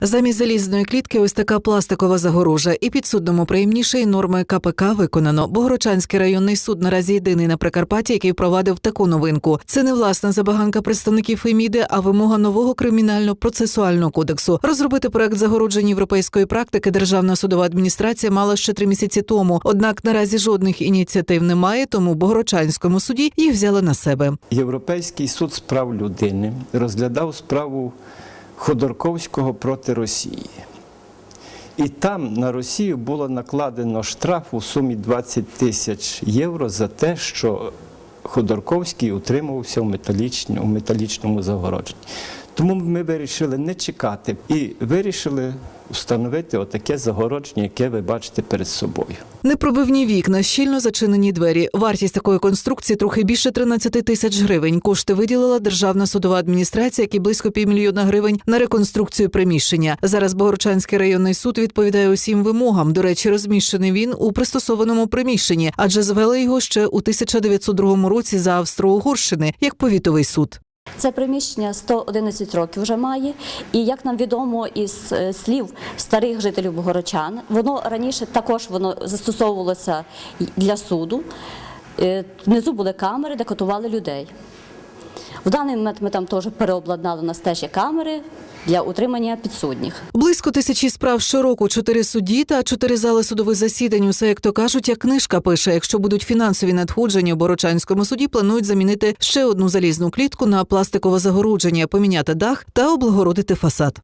Замість залізної клітки ось така пластикова загорожа. І підсудному приємніше і норми КПК виконано. Богородчанський районний суд наразі єдиний на Прикарпатті, який впровадив таку новинку. Це не власна забаганка представників ФЕМІДи, а вимога нового кримінально-процесуального кодексу. Розробити проект загороджень європейської практики Державна судова адміністрація мала ще три місяці тому. Однак наразі жодних ініціатив немає, тому в Богородчанському суді їх взяли на себе. Європейський суд з прав людини розглядав справу Ходорковського проти Росії. І там на Росію було накладено штраф у сумі 20 тисяч євро за те, що Ходорковський утримувався у металічному, загородженні. Тому ми вирішили не чекати і вирішили встановити отаке загородження, яке ви бачите перед собою. Непробивні вікна, щільно зачинені двері. Вартість такої конструкції трохи більше 13 тисяч гривень. Кошти виділила Державна судова адміністрація, як і близько півмільйона гривень на реконструкцію приміщення. Зараз Богородчанський районний суд відповідає усім вимогам. До речі, розміщений він у пристосованому приміщенні, адже звели його ще у 1902 році за Австро-Угорщини як повітовий суд. Це приміщення 111 років вже має, і як нам відомо із е, слів старих жителів Богородчан, воно раніше також воно застосовувалося для суду. Е, Внизу були камери, де катували людей. В даний момент ми там теж переобладнали на стежі камери для утримання підсудніх. Близько тисячі справ щороку, чотири судді та чотири зали судових засідань. Усе як то кажуть, як книжка пише. Якщо будуть фінансові надходження у Борочанському суді, планують замінити ще одну залізну клітку на пластикове загородження, поміняти дах та облагородити фасад.